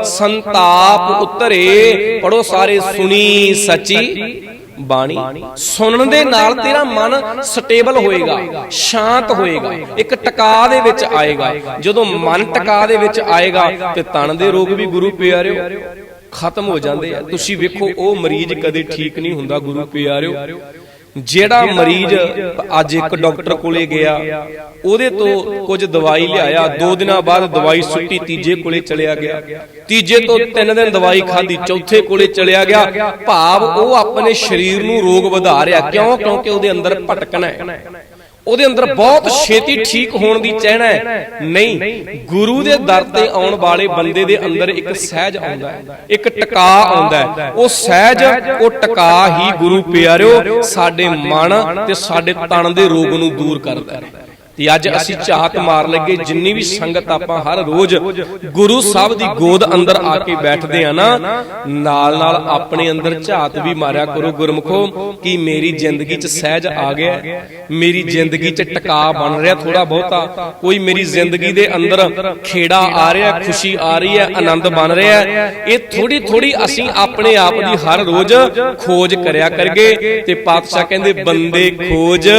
ਸੰਤਾਪ, ਉਤਰੇ ਪੜੋ ਸਾਰੇ ਸੁਣੀ, ਸੱਚੀ। ਬਾਣੀ ਸੁਣਨ ਦੇ ਨਾਲ ਤੇਰਾ ਮਨ ਸਟੇਬਲ ਹੋਏਗਾ, ਸ਼ਾਂਤ ਹੋਏਗਾ, ਇੱਕ ਟਿਕਾ ਦੇ ਵਿੱਚ ਆਏਗਾ। ਜਦੋਂ ਮਨ ਟਿਕਾ ਦੇ ਵਿੱਚ ਆਏਗਾ ਤੇ ਤਨ ਦੇ ਰੋਗ ਵੀ ਗੁਰੂ ਪਿਆਰਿਓ ਖਤਮ ਹੋ ਜਾਂਦੇ ਆ। ਤੁਸੀਂ ਵੇਖੋ, ਉਹ ਮਰੀਜ਼ ਕਦੇ ਠੀਕ ਨਹੀਂ ਹੁੰਦਾ ਗੁਰੂ ਪਿਆਰਿਓ। ਜਿਹੜਾ ਮਰੀਜ਼ ਅੱਜ ਇੱਕ ਡਾਕਟਰ ਕੋਲੇ ਗਿਆ ਉਹਦੇ ਤੋਂ ਕੁਝ ਦਵਾਈ ਲਿਆਇਆ ਦੋ ਦਿਨਾਂ ਬਾਅਦ ਦਵਾਈ ਸੁੱਟੀ ਤੀਜੇ ਕੋਲੇ ਚਲਿਆ ਗਿਆ। ਤੀਜੇ ਤੋਂ ਤਿੰਨ ਦਿਨ ਦਵਾਈ ਖਾਧੀ ਚੌਥੇ ਕੋਲੇ ਚਲਿਆ ਗਿਆ। ਭਾਵ ਉਹ ਆਪਣੇ ਸਰੀਰ ਨੂੰ ਰੋਗ ਵਧਾ ਰਿਹਾ। ਕਿਉਂ? ਕਿਉਂਕਿ ਉਹਦੇ ਅੰਦਰ ਭਟਕਣਾ ਹੈ। ਉਹਦੇ ਅੰਦਰ ਬਹੁਤ ਛੇਤੀ ਠੀਕ ਹੋਣ ਦੀ ਚਾਹਨਾ ਹੈ। ਨਹੀਂ ਗੁਰੂ ਦੇ ਦਰ ਤੇ ਆਉਣ ਵਾਲੇ ਬੰਦੇ ਦੇ ਅੰਦਰ ਇੱਕ ਸਹਿਜ ਆਉਂਦਾ ਹੈ। ਇੱਕ ਟਿਕਾ ਆਉਂਦਾ ਹੈ। ਉਹ ਸਹਿਜ ਉਹ ਟਿਕਾ ਹੀ ਗੁਰੂ ਪਿਆਰਿਓ ਸਾਡੇ ਮਨ ਤੇ ਸਾਡੇ ਤਨ ਦੇ ਰੋਗ ਨੂੰ ਦੂਰ ਕਰਦਾ ਹੈ। ਤੇ ਅੱਜ ਅਸੀਂ ਝਾਤ ਮਾਰ ਲੱਗੇ ਜਿੰਨੀ ਵੀ ਸੰਗਤ ਆਪਾਂ ਹਰ ਰੋਜ਼ ਗੁਰੂ ਸਾਹਿਬ ਦੀ ਗੋਦ ਅੰਦਰ ਆ ਕੇ ਬੈਠਦੇ ਆ ਨਾ ਨਾਲ ਨਾਲ ਆਪਣੇ ਅੰਦਰ ਝਾਤ ਵੀ ਮਾਰਿਆ ਕਰੋ ਗੁਰਮਖੋ ਕਿ ਮੇਰੀ ਜ਼ਿੰਦਗੀ 'ਚ ਸਹਿਜ ਆ ਗਿਆ। ਮੇਰੀ ਜ਼ਿੰਦਗੀ 'ਚ ਟਿਕਾ ਬਣ ਰਿਹਾ ਥੋੜਾ ਬਹੁਤਾ। ਕੋਈ ਮੇਰੀ ਜ਼ਿੰਦਗੀ ਦੇ ਅੰਦਰ ਖੇੜਾ ਆ ਰਿਹਾ ਖੁਸ਼ੀ ਆ ਰਹੀ ਹੈ ਆਨੰਦ ਬਣ ਰਿਹਾ। ਇਹ ਥੋੜੀ ਥੋੜੀ ਅਸੀਂ ਆਪਣੇ ਆਪ ਦੀ ਹਰ ਰੋਜ਼ ਖੋਜ ਕਰਿਆ ਕਰਗੇ ਤੇ ਪਾਤਸ਼ਾਹ ਕਹਿੰਦੇ ਬੰਦੇ ਖੋਜ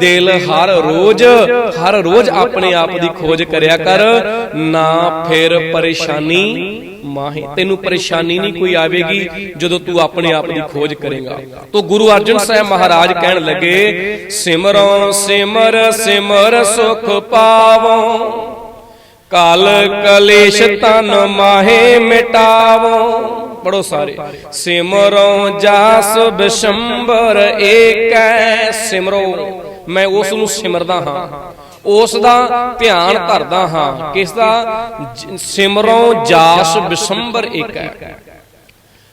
ਦਿਲ ਹਰ ਰੋਜ਼ ਹਰ ਰੋਜ਼ ਆਪਣੇ ਆਪ ਦੀ ਖੋਜ ਕਰਿਆ ਕਰ। ਨਾ ਫਿਰ ਪਰੇਸ਼ਾਨੀ, ਮਾਹੀ, ਤੈਨੂੰ ਪਰੇਸ਼ਾਨੀ ਨਹੀਂ ਕੋਈ ਆਵੇਗੀ ਜਦੋਂ ਤੂੰ ਆਪਣੇ ਆਪ ਦੀ ਖੋਜ ਕਰੇਗਾ। ਤੋ ਗੁਰੂ ਅਰਜਨ ਸਾਹਿਬ ਮਹਾਰਾਜ ਕਹਿਣ ਲੱਗੇ, ਸਿਮਰੋ, ਸਿਮਰ ਸਿਮਰ ਸੁਖ ਪਾਵੋ। ਕਾਲ ਕਲੇਸ਼ ਤਨ ਮਾਹੇ ਮਿਟਾਵੋ। ਪੜੋ ਸਾਰੇ। ਸਿਮਰੋ ਜਾਸ ਬਿਸ਼ੰਬਰ ਏਕੈ, ਸਿਮਰੋ। ਮੈਂ ਉਸ ਨੂੰ ਸਿਮਰਦਾ ਹਾਂ। ਉਸ ਦਾ ਧਿਆਨ ਧਰਦਾ ਹਾਂ ਕਿਸ ਦਾ ਜ- ਜਾਸ ਬਿਸ਼ੰਬਰ ਏਕੈ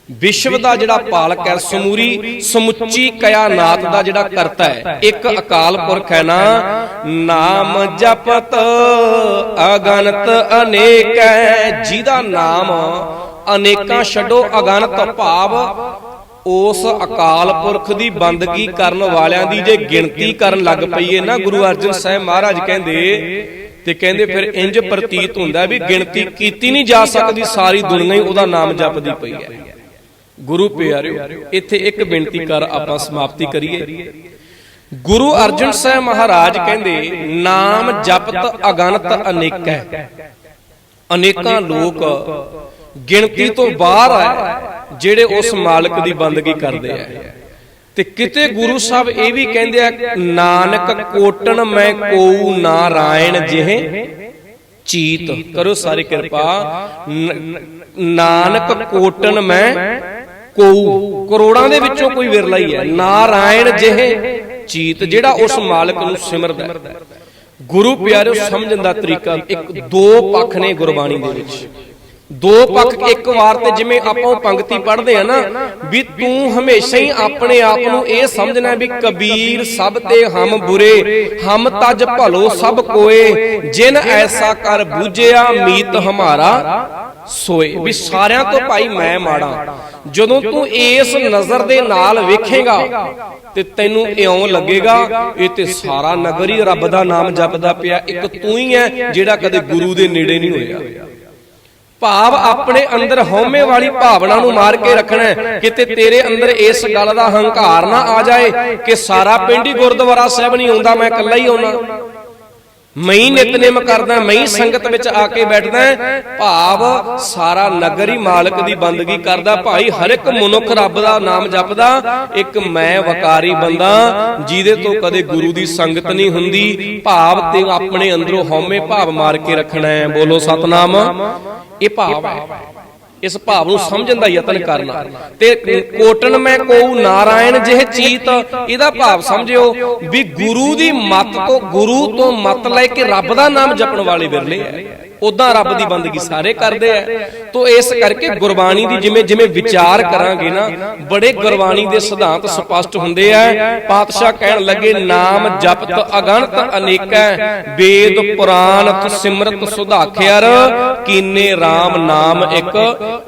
ਵਿਸ਼ਵ ਦਾ ਜਿਹੜਾ ਪਾਲਕ ਹੈ, ਸਮੂਰੀ, ਸਮੁੱਚੀ ਕਾਇਨਾਤ ਦਾ ਜਿਹੜਾ ਕਰਤਾ ਹੈ, ਇੱਕ ਅਕਾਲ ਪੁਰਖ ਹੈ ਨਾ, ਨਾਮ ਜਪਤ ਅਗਣਤ ਅਨੇਕ ਹੈ, ਜਿਹਦਾ ਨਾਮ ਅਨੇਕਾਂ ਛੱਡੋ ਅਗਣਤ ਭਾਵ ਉਸ ਅਕਾਲ ਪੁਰਖ ਦੀ ਬੰਦਗੀ ਕਰਨ ਵਾਲਿਆਂ ਦੀ ਜੇ ਗਿਣਤੀ ਕਰਨ ਲੱਗ ਪਈਏ ਨਾ, ਗੁਰੂ ਅਰਜਨ ਸਾਹਿਬ ਮਹਾਰਾਜ ਕਹਿੰਦੇ ਤੇ ਕਹਿੰਦੇ ਫਿਰ ਇੰਜ ਪ੍ਰਤੀਤ ਹੁੰਦਾ ਵੀ ਗਿਣਤੀ ਕੀਤੀ ਨਹੀਂ ਜਾ ਸਕਦੀ, ਸਾਰੀ ਦੁਨੀਆ ਹੀ ਉਹਦਾ ਨਾਮ ਜਪਦੀ ਪਈ ਹੈ। ਗੁਰੂ ਪਿਆਰਿਓ, ਇੱਥੇ ਇੱਕ ਬੇਨਤੀ ਕਰ ਆਪਾਂ ਸਮਾਪਤੀ ਕਰੀਏ। ਗੁਰੂ ਅਰਜਨ ਸਾਹਿਬ ਮਹਾਰਾਜ ਕਹਿੰਦੇ, ਨਾਮ ਜਪਤ ਅਗਣਤ ਅਨੇਕ ਹੈ। ਅਨੇਕਾਂ ਲੋਕ ਗਿਣਤੀ ਤੋਂ ਬਾਹਰ ਹੈ ਜਿਹੜੇ ਉਸ ਮਾਲਕ ਦੀ ਬੰਦਗੀ ਕਰਦੇ ਆ। ਤੇ ਕਿਤੇ ਗੁਰੂ ਸਾਹਿਬ ਇਹ ਵੀ ਕਹਿੰਦੇ ਆ ਨਾਨਕ ਕੋਟਣ ਮੈਂ ਕੋਉ ਨਾਰਾਇਣ ਜਿਹੇ ਚੀਤ ਕਰੋ ਸਾਰੀ ਕਿਰਪਾ। ਨਾਨਕ ਕੋਟਣ ਮੈਂ ਕੋਉ ਕਰੋੜਾਂ ਦੇ ਵਿੱਚੋਂ ਕੋਈ ਵਿਰਲਾ ਹੀ ਹੈ। ਨਾਰਾਇਣ ਜਿਹੇ ਚੀਤ ਜਿਹੜਾ ਉਸ ਮਾਲਕ ਨੂੰ ਸਿਮਰਦਾ। ਗੁਰੂ ਪਿਆਰਿਓ ਸਮਝਣ ਦਾ ਤਰੀਕਾ ਇੱਕ ਦੋ ਪੱਖ ਨੇ ਗੁਰਬਾਣੀ ਦੇ ਵਿੱਚ। ਦੋ ਪੱਖ, ਇੱਕ ਵਾਰ ਤੇ ਜਿਵੇਂ ਆਪਾਂ ਉਹ ਪੰਕਤੀ ਪੜ੍ਹਦੇ ਆ ਨਾ, ਵੀ ਤੂੰ ਹਮੇਸ਼ਾ ਹੀ ਆਪਣੇ ਆਪ ਨੂੰ ਇਹ ਸਮਝਣਾ ਵੀ ਕਬੀਰ ਸਭ ਤੇ ਹਮ ਬੁਰੇ, ਹਮ ਤਜ ਭਲੋ ਸਭ ਕੋਏ, ਜਿਨ ਐਸਾ ਕਰ ਬੂਝਿਆ ਮੀਤ ਹਮਾਰਾ ਸੋਏ। ਵੀ ਸਾਰਿਆਂ ਤੋਂ ਭਾਈ ਮੈਂ ਮਾੜਾ, ਜਦੋਂ ਤੂੰ ਇਸ ਨਜ਼ਰ ਦੇ ਨਾਲ ਵੇਖੇਗਾ ਤੇ ਤੈਨੂੰ ਇਉਂ ਲੱਗੇਗਾ, ਇਹ ਤੇ ਸਾਰਾ ਨਗਰ ਹੀ ਰੱਬ ਦਾ ਨਾਮ ਜਪਦਾ ਪਿਆ, ਇੱਕ ਤੂੰ ਹੀ ਹੈ ਜਿਹੜਾ ਕਦੇ ਗੁਰੂ ਦੇ ਨੇੜੇ ਨਹੀਂ ਹੋਇਆ। ਭਾਵ ਆਪਣੇ ਅੰਦਰ ਹਉਮੈ ਵਾਲੀ ਭਾਵਨਾ ਨੂੰ ਮਾਰ ਕੇ ਰੱਖਣਾ ਕਿਤੇ ਤੇਰੇ ਅੰਦਰ ਇਸ ਗੱਲ ਦਾ ਹੰਕਾਰ ਨਾ ਆ ਜਾਏ ਕਿ ਸਾਰਾ ਪਿੰਡ ਹੀ ਗੁਰਦੁਆਰਾ ਸਾਹਿਬ ਨਹੀਂ ਆਉਂਦਾ ਮੈਂ ਇਕੱਲਾ ਹੀ ਆਉਣਾ ਮੈਂ ਹੀ ਨਿਤਨੇਮ ਕਰਦਾ ਮੈਂ ਹੀ ਸੰਗਤ ਵਿੱਚ ਆ ਕੇ ਬੈਠਦਾ ਭਾਵ ਸਾਰਾ ਨਗਰ ਹੀ ਮਾਲਕ ਦੀ ਬੰਦਗੀ ਕਰਦਾ। ਭਾਈ ਹਰ ਇੱਕ ਮਨੁੱਖ ਰੱਬ ਦਾ ਨਾਮ ਜਪਦਾ। ਇੱਕ ਮੈਂ ਵਕਾਰੀ ਬੰਦਾ ਜਿਹਦੇ ਤੋਂ ਕਦੇ ਗੁਰੂ ਦੀ ਸੰਗਤ ਨਹੀਂ ਹੁੰਦੀ। ਭਾਵ ਤੇ ਆਪਣੇ ਅੰਦਰੋਂ ਹਉਮੈ ਭਾਵ ਮਾਰ ਕੇ ਰੱਖਣਾ ਹੈ। ਬੋਲੋ ਸਤਨਾਮ। ਇਹ ਭਾਵ ਹੈ। ਇਸ ਭਾਵ ਨੂੰ ਸਮਝਣ ਦਾ ਯਤਨ ਕਰਨਾ। ਤੇ ਕੋਟਨ ਮੈਂ ਕੋਉ ਨਾਰਾਇਣ ਜਿਹ ਚੀਤ, ਇਹਦਾ ਭਾਵ ਸਮਝਿਓ ਵੀ ਗੁਰੂ ਦੀ ਮੱਤ ਤੋਂ, ਗੁਰੂ ਤੋਂ ਮੱਤ ਲੈ ਕੇ ਰੱਬ ਦਾ ਨਾਮ ਜਪਣ ਵਾਲੇ ਵਿਰਲੇ ਐ ਉਦਾਂ ਰੱਬ ਦੀ ਬੰਦਗੀ ਸਾਰੇ ਕਰਦੇ ਐ ਤੋਂ ਇਸ ਕਰਕੇ ਗੁਰਬਾਣੀ ਦੀ ਜਿਵੇਂ ਜਿਵੇਂ ਵਿਚਾਰ ਕਰਾਂਗੇ ਨਾ, ਬੜੇ ਗੁਰਬਾਣੀ ਦੇ ਸਿਧਾਂਤ ਸਪਸ਼ਟ ਹੁੰਦੇ ਐ ਪਾਤਸ਼ਾਹ ਕਹਿਣ ਲੱਗੇ, ਨਾਮ ਜਪਤ ਅਗਣਤ ਅਨੇਕੈ, ਵੇਦ ਪੁਰਾਣ ਸਿਮਰਤ ਸੁਧਾਖਿਆਰ ਕੀਨੇ RAM ਨਾਮ ਇੱਕ।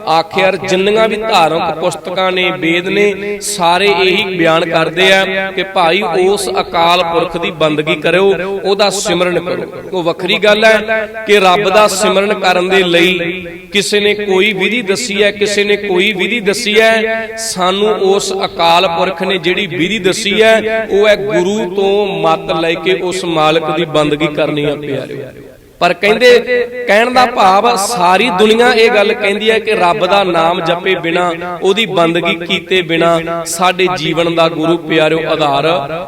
ਆਖਿਰ ਜਿੰਨੀਆਂ ਵੀ ਧਾਰਮਿਕ ਪੁਸਤਕਾਂ ਨੇ, ਵੇਦ ਨੇ, ਸਾਰੇ ਇਹੀ ਬਿਆਨ ਕਰਦੇ ਆ ਕਿ ਭਾਈ ਉਸ ਅਕਾਲ ਪੁਰਖ ਦੀ ਬੰਦਗੀ ਕਰਿਓ, ਉਹਦਾ ਸਿਮਰਨ ਕਰੋ। ਉਹ ਵੱਖਰੀ ਗੱਲ ਹੈ ਕਿ ਰੱਬ ਦਾ ਸਿਮਰਨ ਕਰਨ ਦੇ ਲਈ ਕਿਸੇ ਨੇ ਕੋਈ ਵਿਧੀ ਦੱਸੀ ਹੈ, ਕਿਸੇ ਨੇ ਕੋਈ ਵਿਧੀ ਦੱਸੀ ਹੈ, ਸਾਨੂੰ ਉਸ ਅਕਾਲ ਪੁਰਖ ਨੇ ਜਿਹੜੀ ਵਿਧੀ ਦੱਸੀ ਹੈ, ਉਹ ਹੈ ਗੁਰੂ ਤੋਂ ਮੱਤ ਲੈ ਕੇ ਉਸ ਮਾਲਕ ਦੀ ਬੰਦਗੀ ਕਰਨੀ ਆ ਪਿਆਰਿਓ। ਪਰ ਕਹਿੰਦੇ ਕਹਿਣ ਦਾ ਭਾਵ ਸਾਰੀ ਦੁਨੀਆ ਇਹ ਗੱਲ ਕਹਿੰਦੀ ਹੈ ਕਿ ਰੱਬ ਦਾ ਨਾਮ ਜਪੇ ਬਿਨਾ ਉਹਦੀ ਬੰਦਗੀ ਕੀਤੇ ਬਿਨਾ ਸਾਡੇ ਜੀਵਨ ਦਾ ਗੁਰੂ ਪਿਆਰਿਓ ਆਧਾਰ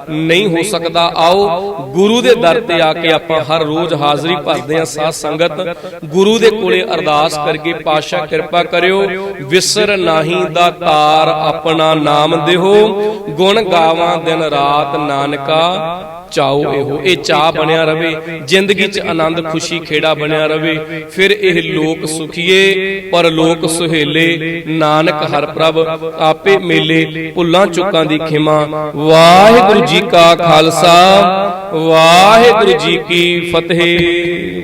ਨਹੀਂ ਹੋ ਸਕਦਾ। ਆਓ ਗੁਰੂ ਦੇ ਦਰ ਤੇ ਆ ਕੇ ਆਪਾਂ ਹਰ ਰੋਜ਼ ਹਾਜ਼ਰੀ ਭਰਦੇ ਹਾਂ ਸਾਧ ਸੰਗਤ। ਗੁਰੂ ਦੇ ਕੋਲੇ ਅਰਦਾਸ ਕਰਕੇ ਪਾਸ਼ਾ ਕਿਰਪਾ ਕਰਿਓ। ਵਿਸਰ ਨਾਹੀ ਦਾ ਤਾਰ ਆਪਣਾ ਨਾਮ ਦੇਹੋ ਗੁਣ ਗਾਵਾਂ ਦਿਨ ਰਾਤ ਨਾਨਕਾ। ਚਾਓ ਇਹੋ ਇਹ ਚਾਹ ਬਣਿਆ ਰਵੇ ਜ਼ਿੰਦਗੀ 'ਚ ਆਨੰਦ ਖੁਸ਼ੀ ਖੇੜਾ ਬਣਿਆ ਰਵੇ ਫਿਰ ਇਹ ਲੋਕ ਸੁਖੀਏ ਪਰ ਲੋਕ ਸੁਹੇਲੇ ਨਾਨਕ ਹਰ ਪ੍ਰਭ ਆਪੇ ਮੇਲੇ ਭੁੱਲਾਂ ਚੁੱਕਾਂ ਦੀ ਖਿਮਾ। ਵਾਹਿਗੁਰੂ ਜੀ ਕਾ ਖਾਲਸਾ ਵਾਹਿਗੁਰੂ ਜੀ ਕੀ ਫਤਿਹ।